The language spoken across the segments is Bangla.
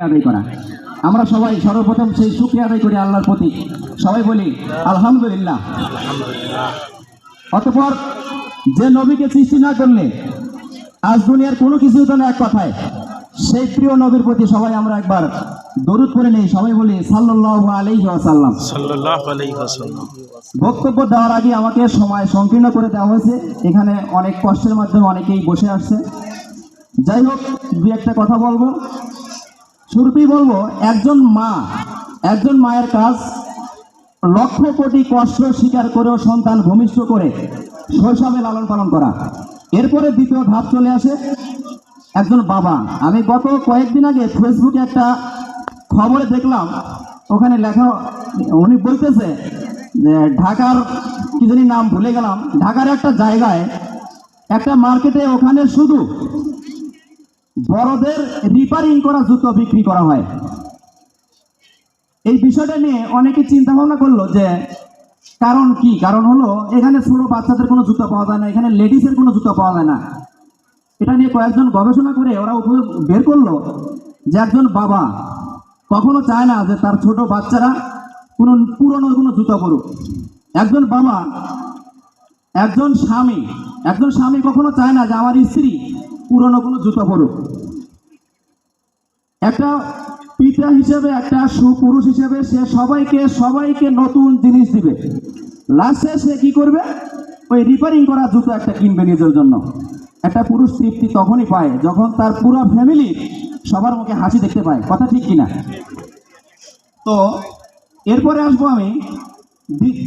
আদায় করা। আমরা সবাই সর্বপ্রথম সেই শুক্রিয়া আদায় করি আল্লাহর প্রতি। সবাই বলি আলহামদুলিল্লাহ। অতপর যে নবীকে সৃষ্টি না করলে আজ দুনিয়ার কোনো কিছু হতো না এক কথায়। সেই প্রিয় নবীর প্রতি সবাই আমরা একবার দরুদ করে নেই। সবাই বলি সাল্লাল্লাহু আলাইহি ওয়াসাল্লাম। বক্তব্য দেওয়ার আগে আমাকে সময় সংকীর্ণ করে দেওয়া হয়েছে। এখানে অনেক কষ্টের মাধ্যমে অনেকেই বসে আসছে। যাই হোক দু একটা কথা বলব। শুরুতেই বলব, একজন মা, একজন মায়ের কাজ লক্ষ কোটি কষ্ট স্বীকার করেও সন্তান ভূমিষ্ঠ করে শৈশবে লালন পালন করা। এরপরে দ্বিতীয় ধাপ চলে আসে একজন বাবা। আমি গত কয়েকদিন আগে ফেসবুকে একটা খবরে দেখলাম, ওখানে লেখা, উনি বলতেছে যে ঢাকার, কি জানি নাম ভুলে গেলাম, ঢাকার একটা জায়গায় একটা মার্কেটে ওখানে শুধু বড়দের রিপারিং করা জুতো বিক্রি করা হয়। এই বিষয়টা নিয়ে অনেকে চিন্তা ভাবনা করল যে, কারণ কি? কারণ হলো, এখানে ছোট বাচ্চাদের কোনো জুতো পাওয়া যায় না, এখানে লেডিসের কোনো জুতো পাওয়া যায় না। এটা নিয়ে কয়েকজন গবেষণা করে ওরা বের করল যে একজন বাবা কখনো চায় না যে তার ছোট বাচ্চারা কোনো পুরনো কোনো জুতো পরুক। একজন বাবা, একজন স্বামী একজন স্বামী কখনো চায় না যে আমার স্ত্রী পুরনো কোনো জুতো পরুক। একটা পিতা হিসেবে, একটা সুপুরুষ হিসেবে সে সবাইকে সবাইকে নতুন জিনিস দিবে। লাস্টে সে কি করবে? ওই রিপেয়ারিং করা জুতো একটা কিনবে নিজের জন্য। একটা পুরুষ তৃপ্তি তখনই পায় যখন তার পুরো ফ্যামিলি সবার মুখে হাসি দেখতে পায়। কথা ঠিক কিনা? তো, এরপরে আসব আমি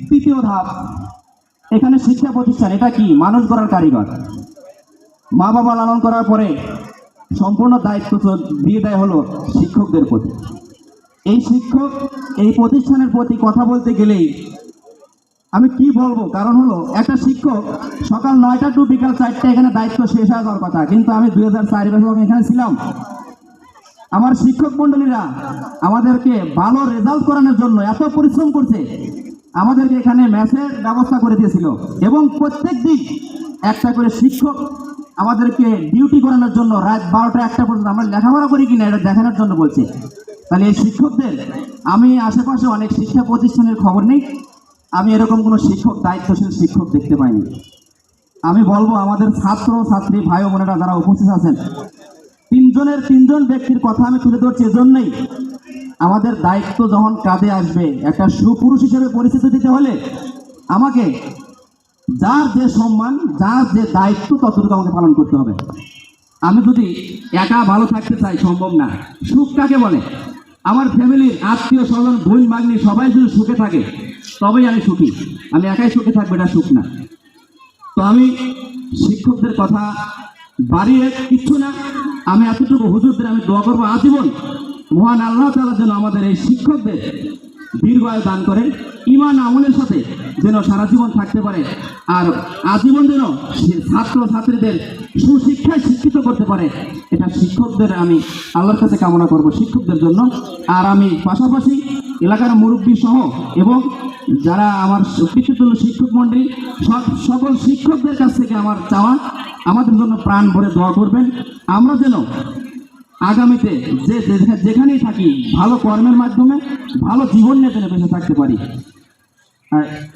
তৃতীয় ধাপ। এখানে শিক্ষা প্রতিষ্ঠান, এটা কি? মানুষ গড়ার কারিগর। মা বাবা লালন করার পরে সম্পূর্ণ দায়িত্ব দিয়ে দেয় হলো শিক্ষকদের প্রতি। এই শিক্ষক এই প্রতিষ্ঠানের প্রতি কথা বলতে গেলেই আমি কি বলব? কারণ হলো একটা শিক্ষক সকাল নয়টা টু বিকাল চারটে এখানে দায়িত্ব শেষ যাওয়ার কথা। কিন্তু আমি দুই হাজার চার বছর এখানে ছিলাম। আমার শিক্ষক মন্ডলীরা আমাদেরকে ভালো রেজাল্ট করানোর জন্য এত পরিশ্রম করছে, আমাদেরকে এখানে ম্যাচের ব্যবস্থা করে দিয়েছিল। এবং প্রত্যেক দিন একটা করে শিক্ষক আমাদেরকে ডিউটি করানোর জন্য রাত বারোটা একটা পর্যন্ত আমরা লেখাপড়া করি কিনা এটা দেখানোর জন্য বলছি। তাহলে এই শিক্ষকদের, আমি আশেপাশে অনেক শিক্ষা প্রতিষ্ঠানের খবর নেই। আমি এরকম কোনো শিক্ষক, দায়িত্বশীল শিক্ষক দেখতে পাইনি। আমি বলব আমাদের ছাত্র, ছাত্রী, ভাই বোনেরা যারা উপস্থিত আছেন, তিনজনের, তিনজন ব্যক্তির কথা আমি তুলে ধরছি এজন্যই। আমাদের দায়িত্ব যখন কাঁধে আসবে, একটা সুপুরুষ হিসেবে পরিচিতি দিতে হলে আমাকে যার যে সম্মান, যার যে দায়িত্ব, ততটুকু আমাকে পালন করতে হবে। আমি যদি একা ভালো থাকতে চাই, সম্ভব না। সুখ কাকে বলে? আমার ফ্যামিলির আত্মীয় স্বজন, বোন মাগনি সবাই যদি সুখে থাকে, তবেই আমি সুখী। আমি একাই সুখে থাকব, এটা সুখ না। তো আমি শিক্ষকদের কথা বাড়িয়ে কিচ্ছু না। আমি এতটুকু হুজুরদের আমি দোয়া করব আজীবন। মহান আল্লাহ তালার জন্য আমাদের এই শিক্ষকদের দীর্ঘায়ু দান করেন। ইমান আমলের সাথে যেন সারা জীবন থাকতে পারে। আর আজীবন যেন ছাত্র ছাত্রীদের সুশিক্ষায় শিক্ষিত করতে পারে। এটা শিক্ষকদের আমি আল্লাহর কাছে কামনা করব শিক্ষকদের জন্য। আর আমি পাশাপাশি এলাকার মুরব্বী সহ এবং যারা আমার পিতৃতুল্য শিক্ষক মন্ডলী, সব সকল শিক্ষকদের কাছ থেকে আমার চাওয়া, আমাদের জন্য প্রাণ ভরে দোয়া করবেন। আমরা যেন আগামীতে যে- যেখানেই থাকি, ভালো কর্মের মাধ্যমে, ভালো জীবন নিয়ে যেন বেঁচে থাকতে পারি। É.